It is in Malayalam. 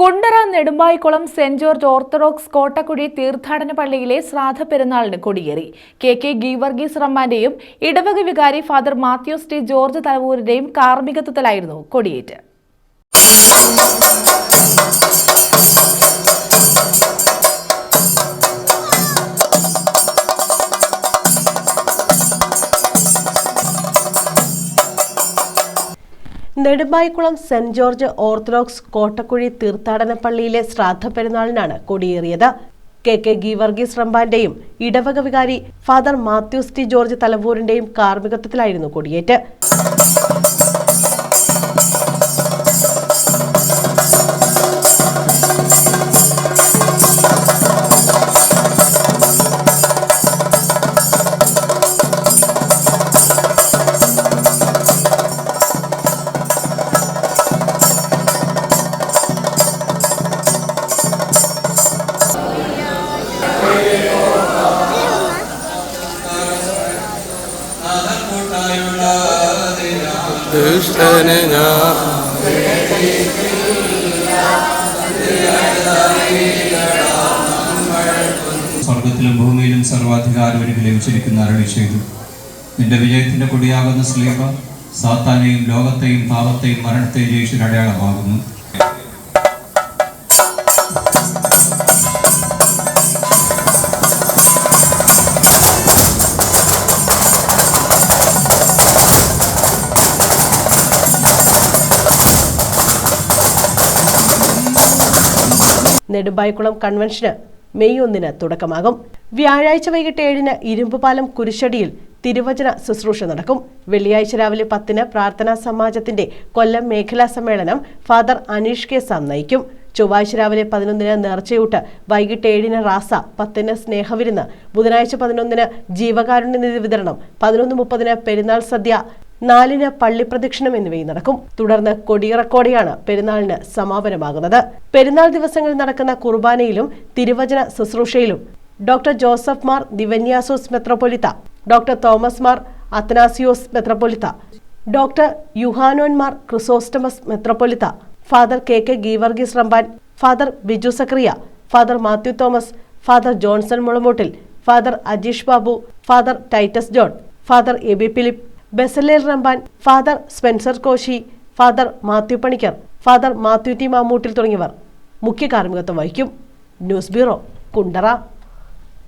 Kundara Nedumpayikulam saint George orthodox Kottakuzhi തീർത്ഥാടന പള്ളിയിലെ ശ്രാദ്ധ പെരുന്നാളിന് കൊടിയേറി. കെ കെ ഗീവർഗീസ് റമ്മാന്റെയും ഇടവക വികാരി ഫാദർ മാത്യൂസ് ടി ജോർജ് തലവൂരിന്റെയും കാർമ്മികത്വത്തിലായിരുന്നു കൊടിയേറ്റ്. Nedumpayikulam Saint George Orthodox Kottakuzhi തീർത്ഥാടന പള്ളിയിലെ ശ്രാദ്ധ പെരുന്നാളിനാണ് കൊടിയേറിയത്. കെ കെ ഗീവർഗീസ് റമ്പാന്റെയും ഇടവക വികാരി ഫാദർ മാത്യൂസ് ടി ജോർജ് തലവൂരിന്റെയും കാർമ്മികത്വത്തിലായിരുന്നു കൊടിയേറ്റ്. ഞാൻ സ്വർഗത്തിലും ഭൂമിയിലും സർവാധികാരം എനിക്ക് ലഭിച്ചിരിക്കുന്ന അരളി ചെയ്തു നിന്റെ വിജയത്തിന്റെ കൊടിയാകുന്ന സ്ലീപ സാത്താനെയും ലോകത്തെയും പാപത്തെയും മരണത്തെയും ജയിച്ചൊരു നെടുമ്പായിക്കുളം കൺവെൻഷന് മെയ് ഒന്നിന് തുടക്കമാകും. വ്യാഴാഴ്ച വൈകിട്ട് ഏഴിന് ഇരുമ്പുപാലം കുരിശടിയിൽ തിരുവചന ശുശ്രൂഷ നടക്കും. വെള്ളിയാഴ്ച രാവിലെ പത്തിന് പ്രാർത്ഥനാ സമാജത്തിന്റെ കൊല്ലം മേഖലാ സമ്മേളനം ഫാദർ അനീഷ് കെ സാം നയിക്കും. ചൊവ്വാഴ്ച രാവിലെ പതിനൊന്നിന് നേർച്ചയൂട്ട് വൈകിട്ട് ഏഴിന് റാസ പത്തിന് സ്നേഹവിരുന്ന് ബുധനാഴ്ച പതിനൊന്നിന് ജീവകാരുണ്യ നിധി വിതരണം പതിനൊന്ന് മുപ്പതിന് പെരുന്നാൾ സദ്യ നാലിന് പള്ളിപ്രദക്ഷിണം എന്നിവയും നടക്കും. തുടർന്ന് കൊടിയിറക്കോടെയാണ് പെരുന്നാളിന് സമാപനമാകുന്നത്. പെരുന്നാൾ ദിവസങ്ങളിൽ നടക്കുന്ന കുർബാനയിലും തിരുവചന ശുശ്രൂഷയിലും ഡോക്ടർ ജോസഫ് മാർ ദിവന്യാസോസ് മെത്രോപൊലിത്ത ഡോക്ടർ തോമസ് മാർ അത്തനാസിയോസ് മെത്രോപൊലിത്ത doctor Yuhanon Mar Chrysostomus മെത്രോപൊലിത്ത father K K Geevarghese Ramban father Biju Zacharia father Mathew Thomas father Johnson Mulamoottil father Ajeesh Babu father Titus John father A B Philip Bezalel Ramban father Spencer Koshy father Mathew Panicker father Mathew T Mamoottil തുടങ്ങിയവർ. മുഖ്യ കാർമ്മികത്വം വഹിക്കും. News bureau Kundara.